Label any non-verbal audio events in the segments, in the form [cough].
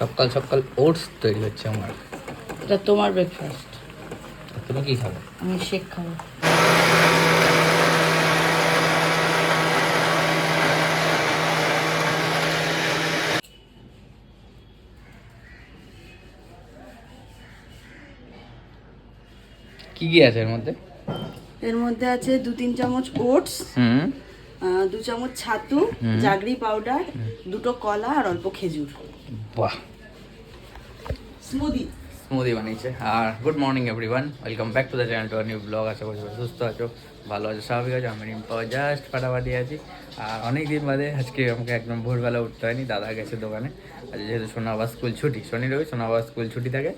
সকাল সকাল ওটস তৈরি হচ্ছে আমার। এটা তোমার ব্রেকফাস্ট তুমি কি খাবে? আমি শেক খাব। কি কি আছে এর মধ্যে? এর মধ্যে আছে দু তিন চামচ ওটস হুম। দু চামচ ছাতু জাগরি পাউডার দুটো কলা আর অল্প খেজুর। বাহ। স্মুদি স্মুদি বানিয়েছে। আর good morning everyone welcome back to the channel to new blog করি সবাই সুস্থ আছো, ভালো আছো, স্বাভাবিক আছো। আমি রিম্পা জাস্ট ফাটাফাটি আছি। আর অনেক দিন বাদে আজকে আমাকে একদম ভোরবেলা উঠতে হয়নি, দাদা গেছে দোকানে। আর যেহেতু সোনা বাবা স্কুল ছুটি, শনি রবি সোনা বাবা স্কুল ছুটি থাকে।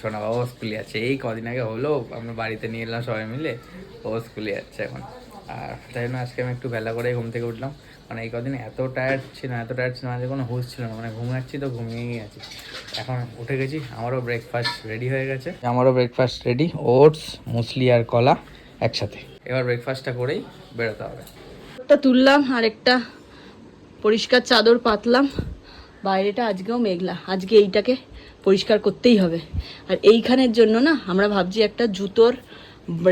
সোনা বাবা স্কুলে আছে। এই কদিন আগে হলো, আমরা বাড়িতে নিয়ে এলাম সবাই মিলে, ও স্কুলে যাচ্ছে এখন। আর তাই জন্য আজকে আমি একটু বেলা করে ঘুম থেকে উঠলাম। মানে এই কদিন এত টায়ার্ড ছিল এত টায়ার্ড ছিল না যে কোনো হুশ ছিল না মানে ঘুমাচ্ছি তো ঘুমিয়েই আছি। এখন উঠে গেছি আমারও ব্রেকফাস্ট রেডি হয়ে গেছে। আমারও ব্রেকফাস্ট রেডি ওটস মুসলি আর কলা একসাথে। এবার ব্রেকফাস্টটা করেই বেরোতে হবে। একটা তুললাম আর একটা পরিষ্কার চাদর পাতলাম। বাইরেটা আজকেও মেঘলা আজকে এইটাকে পরিষ্কার করতেই হবে। আর এইখানের জন্য না আমরা ভাবছি একটা জুতোর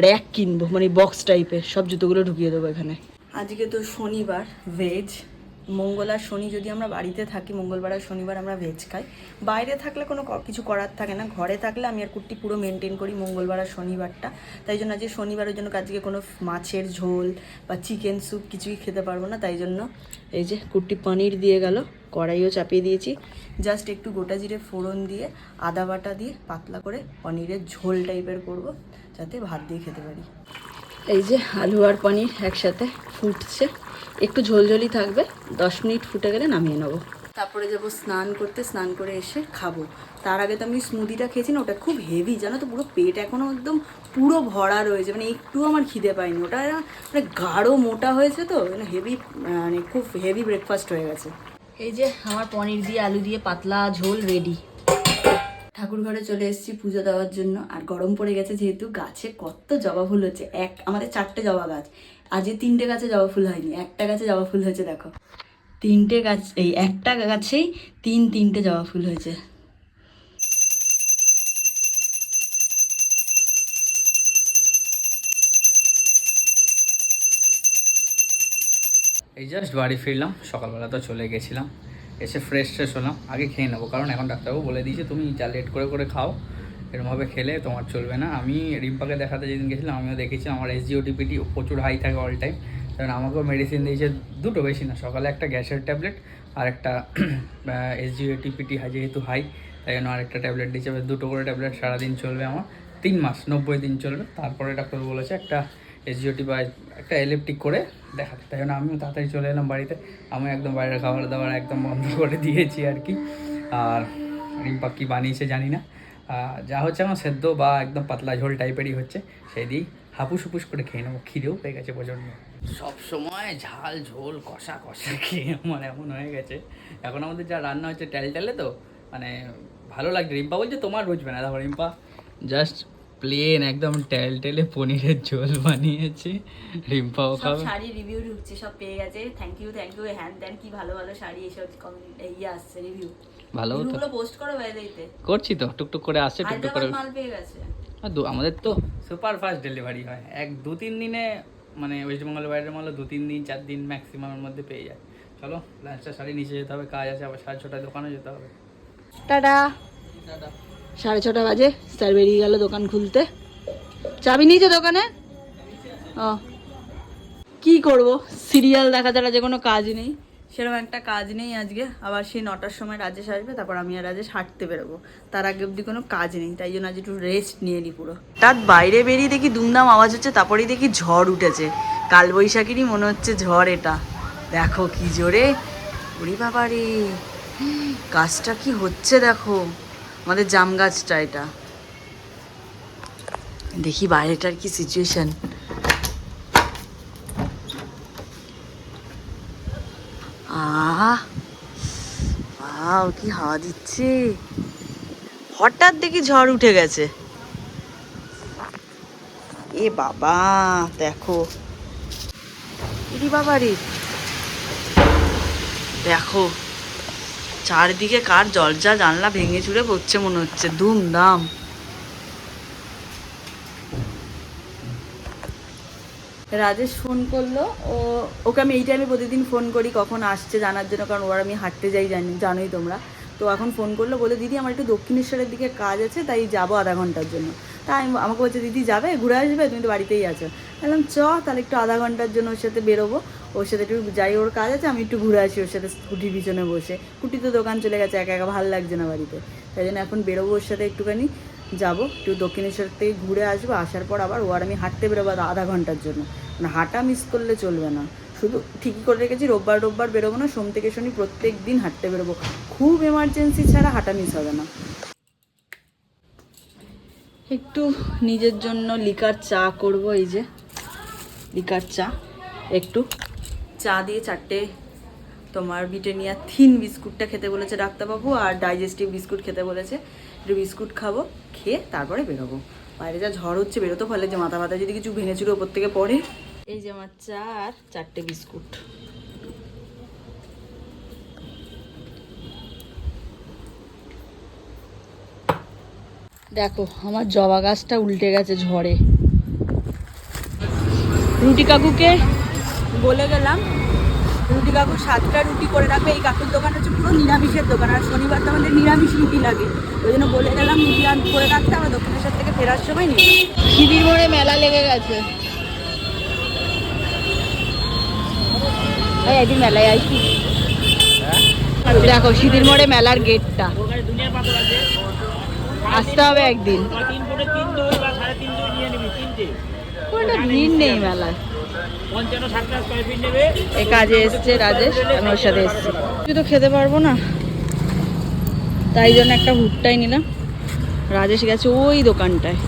র্যাক কিনবো মানে বক্স টাইপের সব জুতোগুলো ঢুকিয়ে দেবো এখানে। আজকে তো শনিবার ভেজ মঙ্গল আর শনি যদি আমরা বাড়িতে থাকি, মঙ্গলবার আর শনিবার আমরা ভেজ খাই। বাইরে থাকলে কোনো কিছু করার থাকে না। ঘরে থাকলে আমি আর কুর্তি পুরো মেনটেন করি মঙ্গলবার আর শনিবারটা। তাই জন্য আজকে শনিবারের জন্য আজকে কোনো মাছের ঝোল বা চিকেন স্যুপ কিছুই খেতে পারব না। তাই জন্য এই যে কুর্তি পনির দিয়ে গেল, কড়াইও চাপিয়ে দিয়েছি। জাস্ট একটু গোটা জিরে ফোড়ন দিয়ে, আদা বাটা দিয়ে পাতলা করে পনিরের ঝোল টাইপের করব, যাতে ভাত দিয়ে খেতে পারি। এই যে আলু আর পনির একসাথে ফুটছে। একটু ঝোলঝোলি থাকবে। দশ মিনিট ফুটে গেলে নামিয়ে নেব। তারপরে যাব স্নান করতে। স্নান করে এসে খাব। তার আগে তো আমি স্মুদিটা খেয়েছি না, ওটা খুব হেভি জানো তো? পুরো পেট এখনও একদম পুরো ভরা রয়েছে। মানে একটু আমার খিদে পাইনি ওটা মানে গাঢ় মোটা হয়েছে তো মানে হেভি মানে খুব হেভি ব্রেকফাস্ট হয়ে গেছে। এই যে আমার পনির দিয়ে আলু দিয়ে পাতলা ঝোল রেডি ঠাকুর ঘরে চলে এসেছি পুজো দেওয়ার জন্য। আর গরম পড়ে গেছে যেহেতু, গাছে কত জবা ফুল হচ্ছে। এক, আমাদের চারটে জবা গাছ। আজকে তিনটে গাছে জবা ফুল হয়নি, একটা গাছে জবা ফুল হয়েছে, দেখো। তিনটে গাছ, এই একটা গাছেই তিন তিনটে জবা ফুল হয়েছে। এই জাস্ট বাড়ি ফিরলাম, সকালবেলা তো চলে গেছিলাম। এসে ফ্রেশ ফ্রেশ হলাম। আগে খেয়ে নেব, কারণ এখন ডাক্তারবাবু বলে দিয়েছে, তুমি যা লেট করে করে খাও। এরমভাবে খেলে তোমার চলবে না। আমি রিম্পাকে দেখাতে যেদিন গেছিলাম, আমিও দেখেছি আমার এসজিওটিপিটি প্রচুর হাই থাকে অল টাইম কারণ আমাকেও মেডিসিন দিয়েছে দুটো বেশি না, সকালে একটা গ্যাসের ট্যাবলেট আর একটা [clears throat] এসজিওটিপিটি যেহেতু হাই তাই জন্য আরেকটা ট্যাবলেট দিয়েছে। দুটো করে ট্যাবলেট সারাদিন চলবে আমার। তিন মাস, নব্বই দিন চলবে। তারপরে ডাক্তার বলেছে, একটা এসজিওটি বা একটা এলিপ্টিক করে দেখাতে। তাই জন্য আমিও তাড়াতাড়ি চলে এলাম বাড়িতে। আমি একদম বাইরের খাবার দাবার একদম বন্ধ করে দিয়েছি আর কি। আর রিম্পা কী বানিয়েছে জানি না। যা হচ্ছে আমার সেদ্ধ বা একদম পাতলা ঝোল টাইপেরই হচ্ছে। সেই দিয়েই হাপুস হুপুস করে খেয়ে নেব। খিদেও পেয়ে গেছে প্রচণ্ড। সব সময় ঝাল, ঝোল, কষা কষা খেয়ে আমার এমন হয়ে গেছে। এখন আমাদের যা রান্না হচ্ছে টেল ট্যালে তো মানে ভালো লাগছে। রিম্পা বলছে, তোমার বুঝবে না। দেখো রিম্পা জাস্ট প্লেন একদম টেল টেলে পনিরের ঝোল বানিয়েছে। রিম্পাও সব খাবে। শাড়ি রিভিউ ঢুকছে সব পেয়ে গেছে। থ্যাংক ইউ থ্যাংক ইউ হ্যান ত্যান কি ভালো ভালো শাড়ি এসব কমেন্ট ইয়ে আসছে রিভিউ ভালো তো। পোস্ট করো বাইরেতে করছি তো টুকটুক করে আসছে টুকটুক করে মাল পেয়ে গেছে। আর দু- আমাদের তো সুপার ফাস্ট ডেলিভারি হয়। এক দু তিন দিনে মানে ওয়েস্ট বেঙ্গলের বাইরের মাল দু তিন দিন চার দিন ম্যাক্সিমামের মধ্যে পেয়ে যায়। চলো লাঞ্চটা শাড়ি নিচে যেতে হবে কাজ আছে আবার সাড়ে ছটায় দোকানে যেতে হবে। টাটা। টাটা। সাড়ে ছটা বাজে, স্যার বেরিয়ে গেল দোকান খুলতে। চাবি নিয়েছে দোকানে? ও। কি করব? সিরিয়াল দেখা ছাড়া যে কোনো কাজ নেই। সেরকম একটা কাজ নেই আজকে। আবার সেই নটার সময় রাজেশ আসবে, তারপর আমি আর রাজেশ হাঁটতে বেরোবো। তার আগে অবধি কোনো কাজ নেই, তাই জন্য আজ একটু রেস্ট নিয়ে নিই পুরো। তার বাইরে বেরিয়ে দেখি দুমদাম আওয়াজ হচ্ছে, তারপরেই দেখি ঝড় উঠেছে। কালবৈশাখীরই মনে হচ্ছে ঝড় এটা। দেখো কি জোরে। উড়ি বাবা রে গাছটা কি হচ্ছে দেখো। আমাদের জাম গাছটা এটা। দেখি বাইরেটার কি সিচুয়েশন আহ! কি হাওয়া দিচ্ছে। হঠাৎ দেখি ঝড় উঠে গেছে। এ বাবা, দেখো। বাবা রে দেখো। চারদিকে কার জলজা জানলা ভেঙে চুড়ে পড়ছে মনে হচ্ছে, ধুমধাম। রাজেশ ফোন করল, ও, ওকে আমি এই টাইমে প্রতিদিন ফোন করি, কখন আসছে জানার জন্য, কারণ ওর আমি হাঁটতে যাই জানি, জানোই তোমরা। তো এখন ফোন করল বলে দিদি, আমার একটু দক্ষিণেশ্বরের দিকে কাজ আছে, তাই যাব আধা ঘণ্টার জন্য। তাই আমি- আমাকে বলছে, দিদি, যাবে? ঘুরে আসবে? তুমি তো বাড়িতেই আছো। বললাম, চ, তাহলে একটু আধা ঘণ্টার জন্য ওর সাথে বেরোবো। ওর সাথে একটু যাই, ওর কাজ আছে, আমি একটু ঘুরে আসি ওর সাথে স্কুটির পিছনে বসে। স্কুটি তো দোকান চলে গেছে, একা একা ভালো লাগছে না বাড়িতে। তাই জন্য এখন বেরোবো ওর সাথে একটুখানি, যাব, একটু দক্ষিণেশ্বর থেকে ঘুরে আসব। আসার পর আবার ও আর আমি হাঁটতে বেরোবো আধা ঘণ্টার জন্য। মানে হাঁটা মিস করলে চলবে না। শুধু ঠিকই করে রেখেছি রোববার রোববার বেরোবো না সোম থেকে শনি প্রত্যেক দিন হাঁটতে বেরোবো। খুব এমার্জেন্সি ছাড়া হাঁটা মিস হবে না। একটু নিজের জন্য লিকার চা করব এই যে লিকার চা একটু। চা দিয়ে চারটে তোমার ব্রিটানিয়া থিন বিস্কুটটা খেতে বলেছে ডাক্তারবাবু আর ডাইজেস্টিভ বিস্কুট খেতে বলেছে। একটু বিস্কুট খাব খেয়ে তারপরে বেরোবো। বাইরে যা ঝড় হচ্ছে বেরোতে ফলে যে মাথা মাথা যদি কিছু ভেঙে চুরে ওপর থেকে পড়ে এই যে আমার চা আর চারটে বিস্কুট। দেখো, আমার জবা গাছটা উল্টে গেছে ঝড়ে। রুটি কাকুকে বলে গেলাম, রুটি কাকু সাতটা রুটি করে রাখবে, এই কাকুর দোকান হচ্ছে পুরো নিরামিষের দোকান, আর শনিবার তো আমাদের নিরামিষ রুটি লাগে। ওই জন্য বলে গেলাম রুটি করে রাখতে, আমরা দক্ষিণেশ্বর থেকে ফেরার সময় নিয়ে শিবির মোড়ে মেলা লেগে গেছে। একদিন মেলায় দেখো, সিঁদির মোড়ে মেলার গেটটা। আসতে হবে একদিন। ভিড় নেই মেলায়। কাজে রাজেশ সাথে তো খেতে পারব না। তাই জন্য একটা ভুট্টাই নিলাম। রাজেশ গেছে ওই দোকানটায়।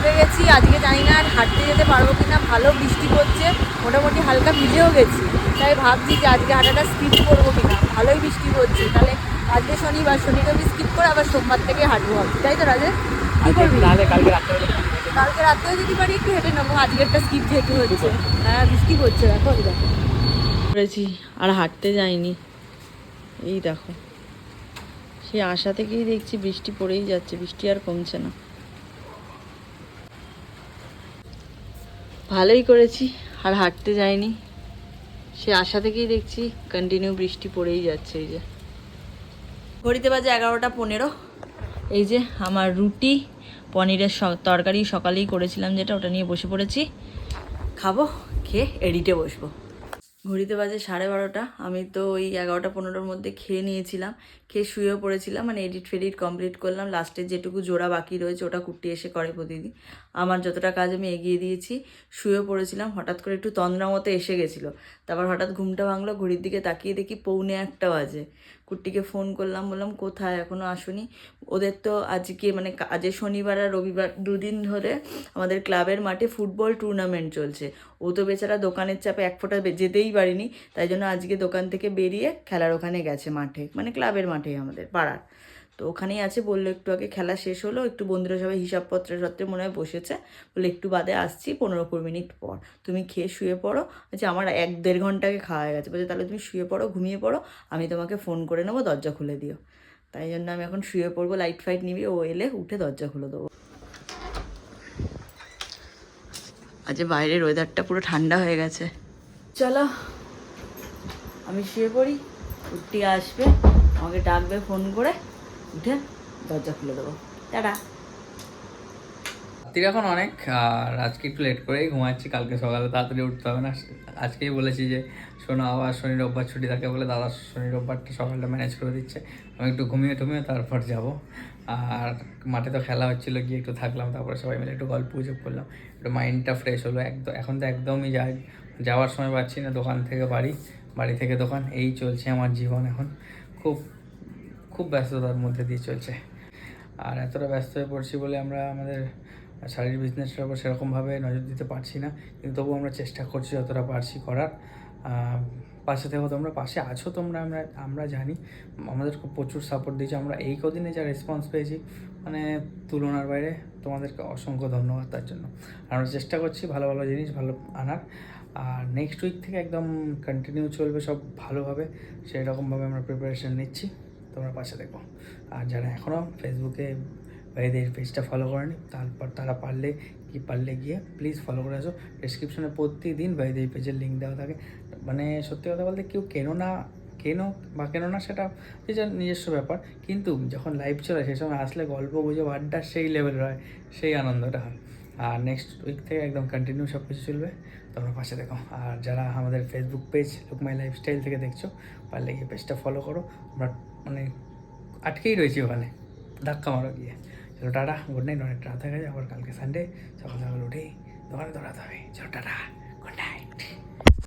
উঠে গেছি। আজকে জানি না আর হাঁটতে যেতে পারব কিনা। ভালো বৃষ্টি পড়ছে মোটামুটি হালকা ভিজেও গেছি। তাই ভাবছি যে আজকে হাঁটাটা স্কিপ করব কিনা। ভালোই বৃষ্টি পড়ছে। তাহলে আজকে শনিবার শনি রবি স্কিপ করে আবার সোমবার থেকে হাঁটবো ভাবছি। তাই তো রাজেশ? কি করবি? কালকে রাত্রে কালকে রাত্রেও যদি পারি একটু হেঁটে নেব। আজকেরটা স্কিপ যেহেতু হচ্ছে। হ্যাঁ বৃষ্টি পড়ছে। দেখো দেখো। করেছি আর হাঁটতে যাইনি। এই দেখো। সে আশা থেকেই দেখছি বৃষ্টি পড়েই যাচ্ছে। বৃষ্টি আর কমছে না। ভালোই করেছি, আর হাঁটতে যাইনি। সে আশা থেকেই দেখছি কন্টিনিউ বৃষ্টি পড়েই যাচ্ছে এই যে। ঘড়িতে বাজে এগারোটা পনেরো। এই যে আমার রুটি, পনিরের তরকারি সকালেই করেছিলাম যেটা, ওটা নিয়ে বসে পড়েছি। খাব, খেয়ে এডিটে বসবো। ঘড়িতে বাজে সাড়ে বারোটা। আমি তো ওই এগারোটা পনেরোর মধ্যে খেয়ে নিয়েছিলাম। খেয়ে শুয়েও পড়েছিলাম মানে এডিট ফেডিট কমপ্লিট করলাম। লাস্টে যেটুকু জোড়া বাকি রয়েছে, ওটা কুটি এসে করে প্রতিদিন। আমার যতটা কাজ আমি এগিয়ে দিয়েছি, শুয়েও পড়েছিলাম। হঠাৎ করে একটু তন্দ্রা মতো এসে গেছিল। তারপর হঠাৎ ঘুমটা ভাঙলো, ঘড়ির দিকে তাকিয়ে দেখি পৌনে একটা বাজে। কুট্টিকে ফোন করলাম, বললাম, কোথায়? এখনও আসুনি। ওদের তো আজকে মানে আজ শনিবার আর রবিবার দুদিন ধরে আমাদের ক্লাবের মাঠে ফুটবল টুর্নামেন্ট চলছে। ও তো বেচারা দোকানের চাপে এক ফোঁটা যেতেই পারিনি। তাই জন্য আজকে দোকান থেকে বেরিয়ে খেলার ওখানে গেছে মাঠে মানে ক্লাবের মাঠে আমাদের পাড়ার। তো ওখানেই আছে, বলল একটু আগে খেলা শেষ হলো, একটু বন্ধুরা সবাই হিসাবপত্রের সত্ত্বে মনে হয় বসেছে বলে একটু বাদে আসছি পনেরো কুড়ি মিনিট পর, তুমি খেয়ে শুয়ে পড়ো আচ্ছা আমার এক দেড় ঘন্টাকে খাওয়া হয়ে গেছে, বলছে তাহলে তুমি শুয়ে পড়ো, ঘুমিয়ে পড়ো, আমি তোমাকে ফোন করে নেব, দরজা খুলে দিও। তাই জন্য আমি এখন শুয়ে পড়ব লাইট ফাইট নিবি, ও এলে উঠে দরজা খুলে দেবো। আজ বাইরের ওয়েদারটা পুরো ঠান্ডা হয়ে গেছে। চলো, আমি শুয়ে পড়ি উঠটি আসবে, আমাকে ডাকবে ফোন করে। উঠে দরজা খুলে দেবো। টাটা। রাত্রির এখন অনেক, আর আজকে একটু লেট করেই ঘুমাচ্ছি, কালকে সকালে তাড়াতাড়ি উঠতে হবে না। আজকেই বলেছি যে, শোনো, আবার শনি রোববার ছুটি থাকে বলে দাদা শনি রোববারটা সকালটা ম্যানেজ করে দিচ্ছে। আমি একটু ঘুমিয়ে টুমিয়ে তারপর যাব। আর মাঠে তো খেলা হচ্ছিল, গিয়ে একটু থাকলাম, তারপরে সবাই মিলে একটু গল্প গুজব করলাম। একটু মাইন্ডটা ফ্রেশ হলো, একদম, এখন তো একদমই যাই, যাওয়ার সময় পাচ্ছি না, দোকান থেকে বাড়ি বাড়ি থেকে দোকান, এই চলছে আমার জীবন এখন। খুব খুব ব্যস্ততার মধ্যে দিয়ে চলছে। আর এতটা ব্যস্ত হয়ে পড়ছি বলে আমরা আমাদের শাড়ির বিজনেসটার উপর সেরকমভাবে নজর দিতে পারছি না। কিন্তু তবুও আমরা চেষ্টা করছি যতটা পারছি করার। পাশে থেকো তোমরা, পাশে আছো তোমরা, আমরা আমরা জানি। আমাদের খুব প্রচুর সাপোর্ট দিয়েছে। আমরা এই কদিনে যা রেসপন্স পেয়েছি মানে তুলনার বাইরে তোমাদেরকে অসংখ্য ধন্যবাদ তার জন্য। আমরা চেষ্টা করছি ভালো ভালো জিনিস ভালো আনার। আর নেক্সট উইক থেকে একদম কন্টিনিউ চলবে সব ভালোভাবে। সেই রকমভাবে আমরা প্রিপারেশন নিচ্ছি। তোমরা পাশে দেখো। আর যারা এখনও ফেসবুকে ভাইদের পেজটা ফলো করেনি, তারপর তারা পারলে, কি পারলে গিয়ে প্লিজ ফলো করে আসো। ডিসক্রিপশনে প্রতিদিন ভাইদের পেজের লিঙ্ক দেওয়া থাকে। মানে সত্যি কথা বলতে কেউ কেন না, কেনো বা কেন না সেটা নিজের নিজস্ব ব্যাপার। কিন্তু যখন লাইভ চলে সেই সময় আসলে গল্প গুজব, আড্ডা সেই লেভেলের হয়, সেই আনন্দটা হয়। আর নেক্সট উইক থেকে একদম কন্টিনিউ সব কিছু চলবে। তোমরা পাশে দেখো। আর যারা আমাদের ফেসবুক পেজ লুকমাই লাইফস্টাইল থেকে দেখছ, পারলে গিয়ে পেজটা ফলো করো। আমরা মানে আটকেই রয়েছি ওখানে। ধাক্কা মারো গিয়ে। চলো টাটা গুড নাইট অনেক রাত হয়ে গেছে, আবার কালকে সানডে সকাল সকাল উঠেই দোকানে দৌড়াতে হবে। চলো টাটা।